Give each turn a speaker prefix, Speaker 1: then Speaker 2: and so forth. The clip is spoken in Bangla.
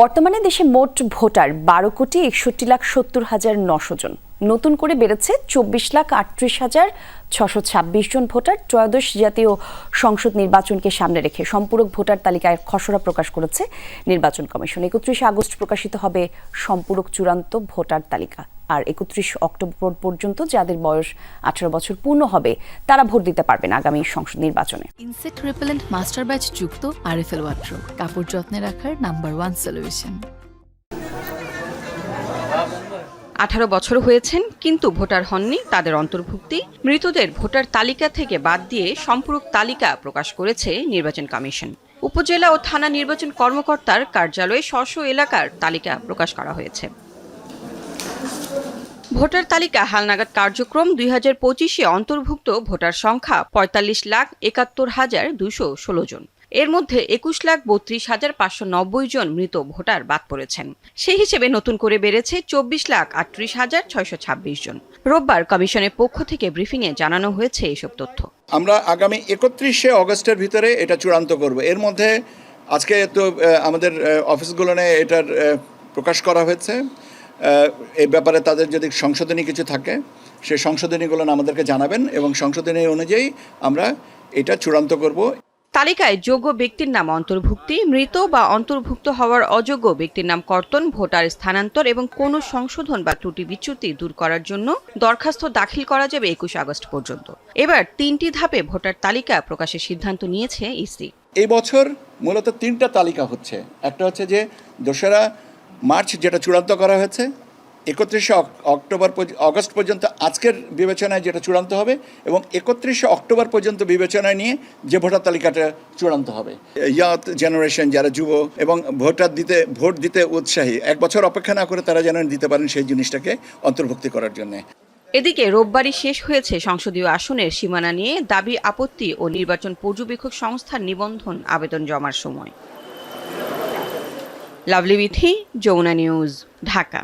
Speaker 1: বর্তমানে দেশে মোট ভোটার বারো কোটি একষট্টি লাখ সত্তর হাজার নশো জন। নতুন করে বেড়েছে চব্বিশ লাখ আটত্রিশ হাজার ছশো ছাব্বিশ জন ভোটার। ত্রয়োদশ জাতীয় সংসদ নির্বাচনকে সামনে রেখে সম্পূরক ভোটার তালিকায় খসড়া প্রকাশ করেছে নির্বাচন কমিশন। একত্রিশে আগস্ট প্রকাশিত হবে সম্পূরক চূড়ান্ত ভোটার তালিকা। আর একত্রিশ অক্টোবর পর্যন্ত যাদের বয়স আঠারো বছর পূর্ণ হবে তারা ভোট দিতে পারবেন আগামী সংসদ নির্বাচনে।
Speaker 2: ইনসেক্ট রিপেলেন্ট মাস্টার ব্যাচ যুক্ত আরএফএল ওয়াট্রো কাপড় যত্নে রাখার নাম্বার ওয়ান সলিউশন।
Speaker 3: আঠারো বছর হয়েছেন কিন্তু ভোটার হননি তাদের অন্তর্ভুক্তি। মৃতদের ভোটার তালিকা থেকে বাদ দিয়ে সম্পূরক তালিকা প্রকাশ করেছে নির্বাচন কমিশন। উপজেলা ও থানা নির্বাচন কর্মকর্তার কার্যালয়ে স্ব এলাকার তালিকা প্রকাশ করা হয়েছে। ভোটার তালিকা হালনাগাদ কার্যক্রম দুই হাজার পঁচিশে অন্তর্ভুক্ত ভোটার সংখ্যা পঁয়তাল্লিশ লাখ একাত্তর হাজার দুশো ষোলো জন। এর মধ্যে একুশ লাখ বত্রিশ হাজার পাঁচশো নব্বই জন মৃত ভোটার বাদ পড়েছেন। সেই হিসেবে নতুন করে বেড়েছে চব্বিশ লাখ আটত্রিশ হাজার ছয়শো ছাব্বিশ জন। রোববার কমিশনের পক্ষ থেকে ব্রিফিংয়ে জানানো হয়েছে এসব তথ্য।
Speaker 4: আমরা আগামী একত্রিশে অগস্টের ভিতরে এটা চূড়ান্ত করব। এর মধ্যে আজকে তো আমাদের আহ, অফিসগুলোনে এটার প্রকাশ করা হয়েছে। এই ব্যাপারে তাদের যদি সংশোধনী কিছু থাকে সেই সংশোধনীগুলো আমাদেরকে জানাবেন এবং সংশোধনী অনুযায়ী আমরা এটা চূড়ান্ত করব।
Speaker 3: তালিকায় যোগ্য ব্যক্তির নাম অন্তর্ভুক্তি মৃত বা অন্তর্ভুক্ত হওয়ার অযোগ্য ব্যক্তির নাম কর্তন ভোটার স্থানান্তর এবং কোনো সংশোধন বা ত্রুটি বিচ্যুতি দূর করার জন্য দরখাস্ত দাখিল করা যাবে একুশ আগস্ট পর্যন্ত। এবার তিনটি ধাপে ভোটার তালিকা প্রকাশের সিদ্ধান্ত নিয়েছে ইসি।
Speaker 4: এই বছর মূলত তিনটা তালিকা হচ্ছে। একটা হচ্ছে যে দোসরা মার্চ যেটা চূড়ান্ত করা হয়েছে, একত্রিশে অক্টোবর অগস্ট পর্যন্ত আজকের বিবেচনায় যেটা চূড়ান্ত হবে এবং একত্রিশে অক্টোবর পর্যন্ত বিবেচনায় নিয়ে যে ভোটার তালিকাটা চূড়ান্ত হবে। ইয়াত জেনারেশন যারা যুব এবং ভোটার দিতে, ভোট দিতে উৎসাহী, এক বছর অপেক্ষা না করে তারা যেন দিতে পারেন সেই জিনিসটাকে অন্তর্ভুক্তি করার জন্যে।
Speaker 3: এদিকে রোববারই শেষ হয়েছে সংসদীয় আসনের সীমানা নিয়ে দাবি, আপত্তি ও নির্বাচন পর্যবেক্ষক সংস্থার নিবন্ধন আবেদন জমার সময়। Lovely Bithi Jamuna news Dhaka